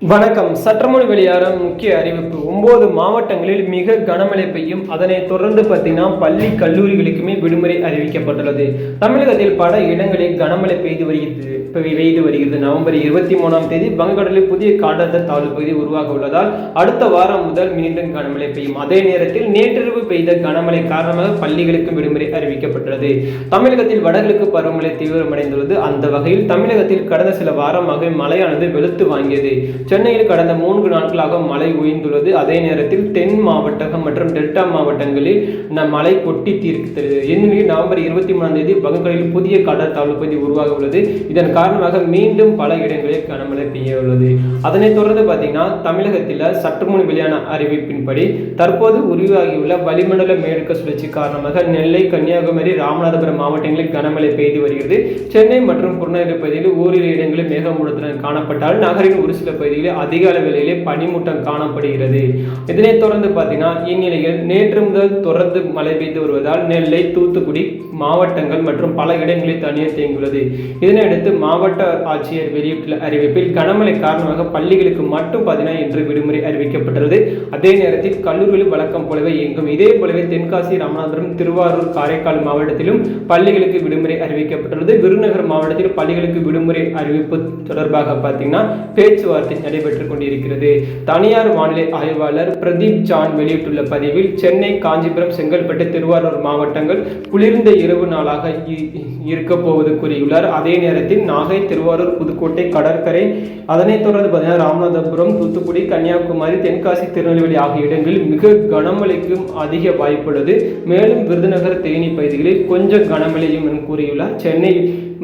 வணக்கம். சற்றுமுன் வெளியான முக்கிய அறிவிப்பு. ஒன்பது மாவட்டங்களில் மிக கனமழை பெய்யும். அதனை தொடர்ந்து பார்த்தீங்கன்னா பள்ளி கல்லூரிகளுக்குமே விடுமுறை அறிவிக்கப்பட்டுள்ளது. தமிழகத்தில் பல இடங்களில் கனமழை பெய்து வருகிறது. பெய்து வருகிறது. நவம்பர் இருபத்தி மூணாம் தேதி வங்கக்கடலில் புதிய காற்றழுத்த தாழ்வு பகுதி உருவாக உள்ளதால் அடுத்த வாரம் முதல் மீண்டும் கனமழை பெய்யும். அதே நேரத்தில் நேற்றிரவு பெய்த கனமழை காரணமாக பள்ளிகளுக்கு விடுமுறை அறிவிக்கப்பட்டுள்ளது. தமிழகத்தில் வடகிழக்கு பருவமழை தீவிரமடைந்துள்ளது. அந்த வகையில் தமிழகத்தில் கடந்த சில வாரமாக மழையானது வெளுத்து வாங்கியது. சென்னையில் கடந்த மூன்று நாட்களாக மழை உயர்ந்துள்ளது. அதே நேரத்தில் தென் மாவட்டகம் மற்றும் டெல்டா மாவட்டங்களில் மழை கொட்டி தீர்க்கிறது. இந்நிலையில் நவம்பர் இருபத்தி மூணாம் தேதி வங்கக்கடலில் புதிய கடற்தாழ்வு பகுதி உருவாக உள்ளது இதன் காரணமாக மீண்டும் பல இடங்களில் கனமழை பெய்ய உள்ளது அதனைத் தொடர்ந்து பார்த்தீங்கன்னா தமிழகத்தில் சற்று முன் வெளியான அறிவிப்பின்படி தற்போது உருவாகியுள்ள வளிமண்டல மேற்கு சுழற்சி காரணமாக நெல்லை கன்னியாகுமரி ராமநாதபுரம் மாவட்டங்களில் கனமழை பெய்து வருகிறது. சென்னை மற்றும் புறநகர் பகுதியில் ஓரிரு இடங்களில் மேகமூடத்துடன் காணப்பட்டால் நகரின் ஒரு சில பகுதி பகுதிகளிலே அதிக அளவிலே பனிமூட்டம் காணப்படுகிறது. இதனைத் தொடர்ந்து பார்த்தீங்கன்னா இந்நிலையில் நேற்று முதல் தொடர்ந்து மழை பெய்து வருவதால் நெல்லை தூத்துக்குடி மாவட்டங்கள் மற்றும் பல இடங்களில் தண்ணீர் தேங்கியுள்ளது இதனையடுத்து மாவட்ட ஆட்சியர் வெளியிட்டுள்ள அறிவிப்பில் கனமழை காரணமாக பள்ளிகளுக்கு மட்டும் பார்த்தீங்கன்னா இன்று விடுமுறை அறிவிக்கப்பட்டுள்ளது. அதே நேரத்தில் கல்லூரிகளில் வழக்கம் போலவே இயங்கும். இதே போலவே தென்காசி ராமநாதபுரம் திருவாரூர் காரைக்கால் மாவட்டத்திலும் பள்ளிகளுக்கு விடுமுறை அறிவிக்கப்பட்டுள்ளது. விருதுநகர் மாவட்டத்தில் பள்ளிகளுக்கு விடுமுறை அறிவிப்பு தொடர்பாக பார்த்தீங்கன்னா பேச்சுவார்த்தை நடைபெற்றுக் கொண்டிருக்கிறது. தனியார் வானிலை ஆய்வாளர் பிரதீப் ஜான் வெளியிட்டுள்ள பதிவில் சென்னை காஞ்சிபுரம் செங்கல்பட்டு திருவாரூர் மாவட்டங்கள் குளிர்ந்த இரவு நாளாக இருக்க போவது கூறியுள்ளார். அதே நேரத்தில் நாகை திருவாரூர் புதுக்கோட்டை கடற்கரை அதனைத் தொடர்ந்து பார்த்தீங்கன்னா ராமநாதபுரம் தூத்துக்குடி கன்னியாகுமரி தென்காசி திருநெல்வேலி ஆகிய இடங்களில் மிக கனமழைக்கும் அதிக வாய்ப்புள்ளது. மேலும் விருதுநகர் தேனி பகுதிகளில் கொஞ்சம் கனமழையும் என கூறியுள்ளார். சென்னை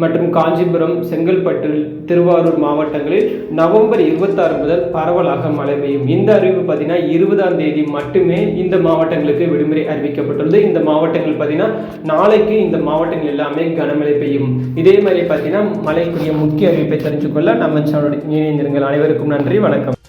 மற்றும் காஞ்சிபுரம் செங்கல்பட்டு திருவாரூர் மாவட்டங்களில் நவம்பர் இருபத்தாறு முதல் பரவலாக மழை பெய்யும். இந்த அறிவிப்பு பார்த்தீங்கன்னா இருபதாம் தேதி மட்டுமே இந்த மாவட்டங்களுக்கு விடுமுறை அறிவிக்கப்பட்டுள்ளது. இந்த மாவட்டங்கள் பார்த்தீங்கன்னா நாளைக்கு இந்த மாவட்டங்கள் எல்லாமே கனமழை பெய்யும். இதே மாதிரி பார்த்தீங்கன்னா மழைக்குரிய முக்கிய அறிவிப்பை தெரிஞ்சுக்கொள்ள நம்ம சேனலுடைய இணைந்திருங்கள். அனைவருக்கும் நன்றி. வணக்கம்.